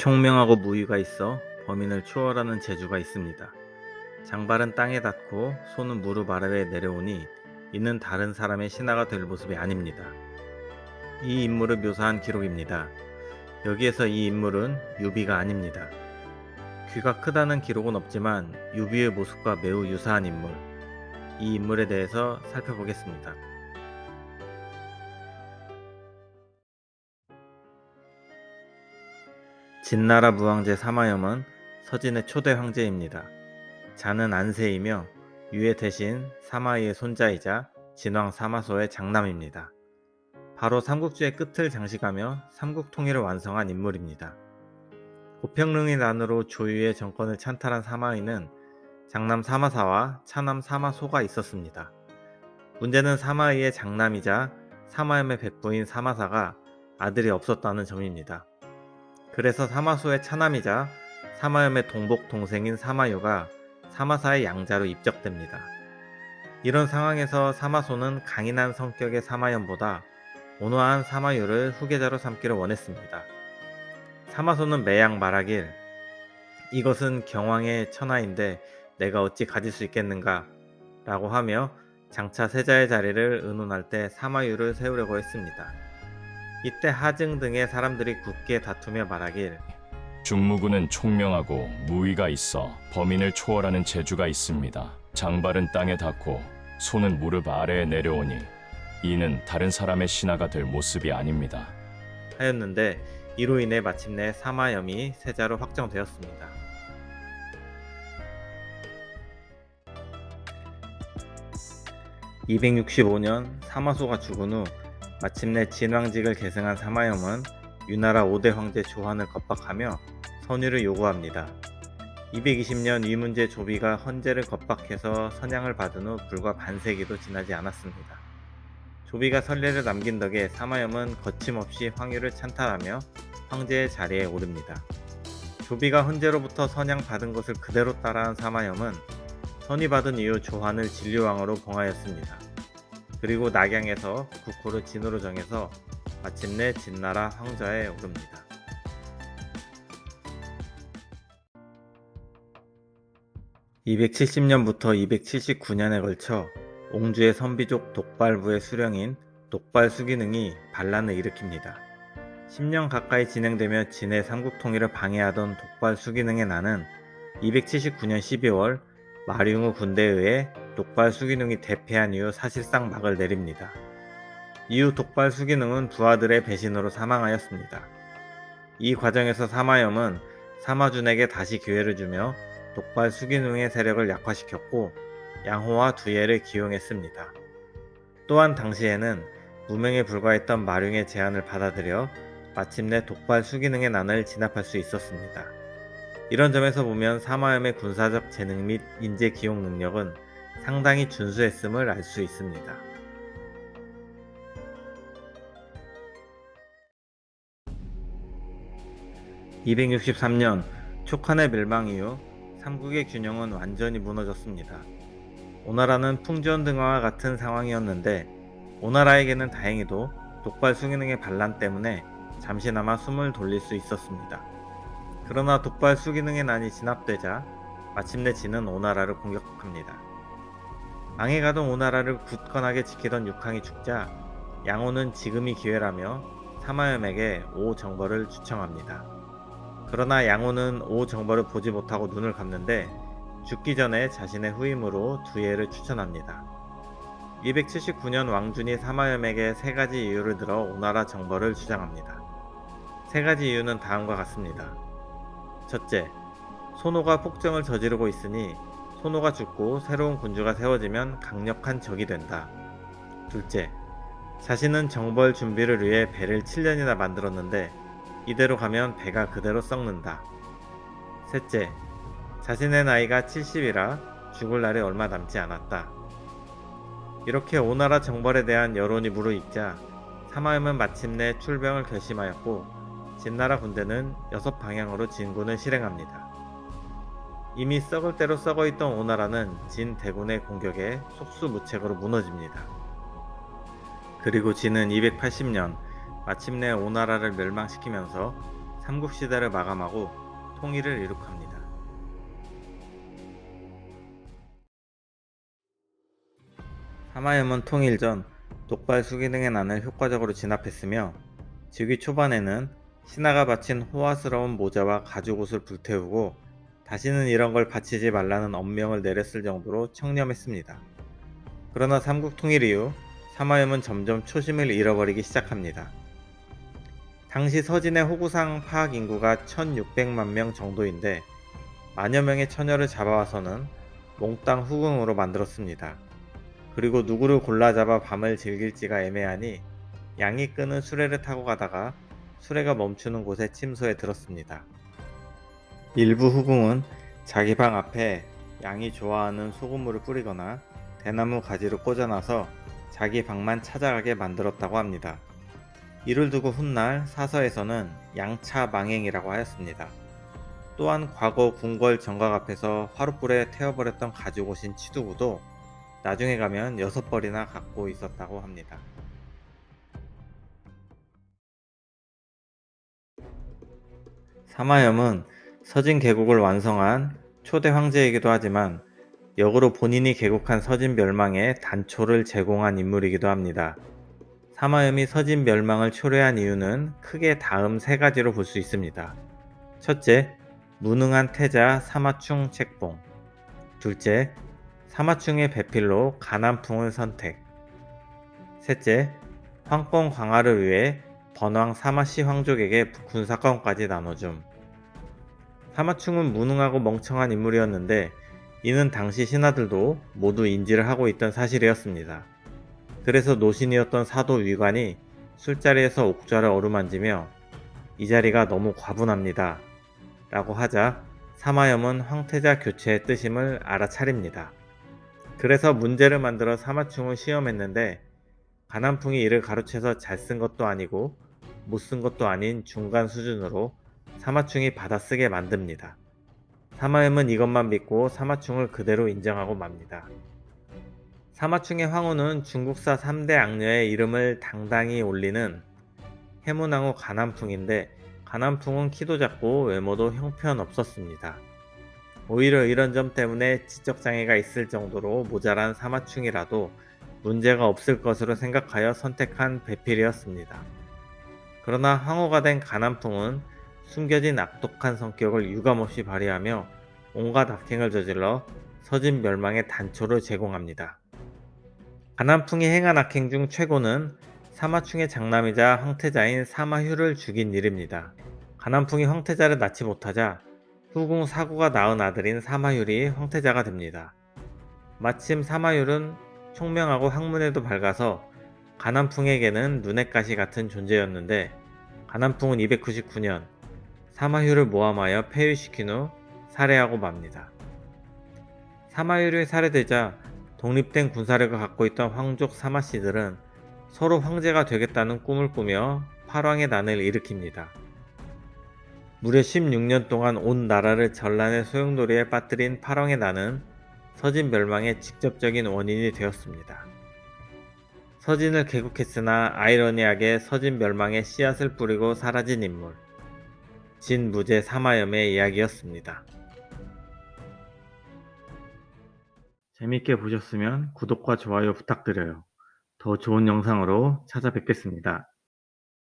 총명하고 무위가 있어 범인을 추월하는 재주가 있습니다. 장발은 땅에 닿고 손은 무릎 아래에 내려오니 이는 다른 사람의 신하가 될 모습이 아닙니다. 이 인물을 묘사한 기록입니다. 여기에서 이 인물은 유비가 아닙니다. 귀가 크다는 기록은 없지만 유비의 모습과 매우 유사한 인물. 이 인물에 대해서 살펴보겠습니다. 진나라 무왕제 사마염은 서진의 초대 황제입니다. 자는 안세이며 유의 대신 사마이의 손자이자 진왕 사마소의 장남입니다. 바로 삼국지의 끝을 장식하며 삼국 통일을 완성한 인물입니다. 고평릉의 난으로 조유의 정권을 찬탈한 사마이는 장남 사마사와 차남 사마소가 있었습니다. 문제는 사마이의 장남이자 사마염의 백부인 사마사가 아들이 없었다는 점입니다. 그래서 사마소의 차남이자 사마염의 동복 동생인 사마요가 사마사의 양자로 입적됩니다. 이런 상황에서 사마소는 강인한 성격의 사마염보다 온화한 사마요를 후계자로 삼기를 원했습니다. 사마소는 매양 말하길 이것은 경왕의 천하인데 내가 어찌 가질 수 있겠는가 라고 하며 장차 세자의 자리를 의논할 때 사마유를 세우려고 했습니다. 이때 하증 등의 사람들이 굳게 다투며 말하길 중무군은 총명하고 무위가 있어 범인을 초월하는 재주가 있습니다. 장발은 땅에 닿고 손은 무릎 아래에 내려오니 이는 다른 사람의 신하가 될 모습이 아닙니다. 하였는데 이로 인해 마침내 사마염이 세자로 확정되었습니다. (265년) 사마소가 죽은 후 마침내 진왕직을 계승한 사마염은 유나라 5대 황제 조한을 겁박하며 선유를 요구합니다. 220년 위문제 조비가 헌제를 겁박해서 선양을 받은 후 불과 반세기도 지나지 않았습니다. 조비가 선례를 남긴 덕에 사마염은 거침없이 황유를 찬탈하며 황제의 자리에 오릅니다. 조비가 헌제로부터 선양 받은 것을 그대로 따라한 사마염은 선위받은 이후 조한을 진료왕으로 봉하였습니다. 그리고 낙양에서 국호를 진으로 정해서 마침내 진나라 황자에 오릅니다. (270년부터 279년에) 걸쳐 옹주의 선비족 독발부의 수령인 독발 수기능이 반란을 일으킵니다. 10년 가까이 진행되며 진의 삼국 통일을 방해하던 독발 수기능의 난은 279년 12월 마룡우 군대에 의해 독발 수기능이 대패한 이후 사실상 막을 내립니다. 이후 독발 수기능은 부하들의 배신으로 사망하였습니다. 이 과정에서 사마염은 사마준에게 다시 기회를 주며 독발 수기능의 세력을 약화시켰고 양호와 두예를 기용했습니다. 또한 당시에는 무명에 불과했던 마룡의 제안을 받아들여 마침내 독발 수기능의 난을 진압할 수 있었습니다. 이런 점에서 보면 사마염의 군사적 재능 및 인재 기용 능력은 상당히 준수했음을 알 수 있습니다. (263년) 촉한의 멸망 이후 삼국의 균형은 완전히 무너졌습니다. 오나라는 풍전등화와 같은 상황이었는데 오나라에게는 다행히도 독발 수기능의 반란 때문에 잠시나마 숨을 돌릴 수 있었습니다. 그러나 독발 수기능의 난이 진압되자 마침내 진은 오나라를 공격합니다. 망해가던 오나라를 굳건하게 지키던 육항이 죽자 양호는 지금이 기회라며 사마염에게 오 정벌을 추청합니다. 그러나 양호는 오 정벌을 보지 못하고 눈을 감는데 죽기 전에 자신의 후임으로 두예를 추천합니다. 279년 왕준이 사마염에게 세 가지 이유를 들어 오나라 정벌을 주장합니다. 세 가지 이유는 다음과 같습니다. 첫째, 손호가 폭정을 저지르고 있으니 손호가 죽고 새로운 군주가 세워지면 강력한 적이 된다. 둘째, 자신은 정벌 준비를 위해 배를 7년이나 만들었는데 이대로 가면 배가 그대로 썩는다. 셋째, 자신의 나이가 70이라 죽을 날이 얼마 남지 않았다. 이렇게 오나라 정벌에 대한 여론이 무르익자 사마염은 마침내 출병을 결심하였고 진나라 군대는 여섯 방향으로 진군을 실행합니다. 이미 썩을 대로 썩어 있던 오나라는 진 대군의 공격에 속수무책으로 무너집니다. 그리고 진은 280년 마침내 오나라를 멸망시키면서 삼국시대를 마감하고 통일을 이룩합니다. 사마염은 통일 전 독발 수기 등의 난을 효과적으로 진압했으며 즉위 초반에는 신하가 바친 호화스러운 모자와 가죽옷을 불태우고 다시는 이런 걸 바치지 말라는 엄명을 내렸을 정도로 청렴했습니다. 그러나 삼국 통일 이후 사마염은 점점 초심을 잃어버리기 시작합니다. 당시 서진의 호구상 파악 인구가 1600만 명 정도인데 만여 명의 처녀를 잡아와서는 몽땅 후궁으로 만들었습니다. 그리고 누구를 골라 잡아 밤을 즐길지가 애매하니 양이 끄는 수레를 타고 가다가 수레가 멈추는 곳에 침소에 들었습니다. 일부 후궁은 자기 방 앞에 양이 좋아하는 소금물을 뿌리거나 대나무 가지를 꽂아놔서 자기 방만 찾아가게 만들었다고 합니다. 이를 두고 훗날 사서에서는 양차 망행이라고 하였습니다. 또한 과거 궁궐 정각 앞에서 화롯불에 태워버렸던 가죽옷인 치두구도 나중에 가면 여섯 벌이나 갖고 있었다고 합니다. 사마염은 서진 계곡을 완성한 초대 황제이기도 하지만 역으로 본인이 개국한 서진 멸망에 단초를 제공한 인물이기도 합니다. 사마염이 서진 멸망을 초래한 이유는 크게 다음 세 가지로 볼 수 있습니다. 첫째, 무능한 태자 사마충 책봉. 둘째, 사마충의 배필로 가난풍을 선택. 셋째, 황권 강화를 위해 번왕 사마시 황족에게 군사권까지 나눠줌. 사마충은 무능하고 멍청한 인물이었는데 이는 당시 신하들도 모두 인지를 하고 있던 사실이었습니다. 그래서 노신이었던 사도 위관이 술자리에서 옥좌를 어루만지며 이 자리가 너무 과분합니다. 라고 하자 사마염은 황태자 교체의 뜻임을 알아차립니다. 그래서 문제를 만들어 사마충을 시험했는데 가난풍이 이를 가로채서 잘 쓴 것도 아니고 못 쓴 것도 아닌 중간 수준으로 사마충이 받아쓰게 만듭니다. 사마염은 이것만 믿고 사마충을 그대로 인정하고 맙니다. 사마충의 황후는 중국사 3대 악녀의 이름을 당당히 올리는 해문왕후 가난풍인데 가난풍은 키도 작고 외모도 형편없었습니다. 오히려 이런 점 때문에 지적장애가 있을 정도로 모자란 사마충이라도 문제가 없을 것으로 생각하여 선택한 배필이었습니다. 그러나 황후가 된 가난풍은 숨겨진 악독한 성격을 유감없이 발휘하며 온갖 악행을 저질러 서진 멸망의 단초를 제공합니다. 가난풍이 행한 악행 중 최고는 사마충의 장남이자 황태자인 사마휴를 죽인 일입니다. 가난풍이 황태자를 낳지 못하자 후궁 사구가 낳은 아들인 사마휴이 황태자가 됩니다. 마침 사마휴는 총명하고 학문에도 밝아서 가난풍에게는 눈엣 가시 같은 존재였는데 가난풍은 299년 사마휴를 모함하여 폐위시킨 후 살해하고 맙니다. 사마휴이 살해되자 독립된 군사력을 갖고 있던 황족 사마씨들은 서로 황제가 되겠다는 꿈을 꾸며 팔왕의 난을 일으킵니다. 무려 16년 동안 온 나라를 전란의 소용돌이에 빠뜨린 팔왕의 난은 서진 멸망의 직접적인 원인이 되었습니다. 서진을 개국했으나 아이러니하게 서진 멸망의 씨앗을 뿌리고 사라진 인물. 진무제 사마염의 이야기였습니다. 재밌게 보셨으면 구독과 좋아요 부탁드려요. 더 좋은 영상으로 찾아뵙겠습니다.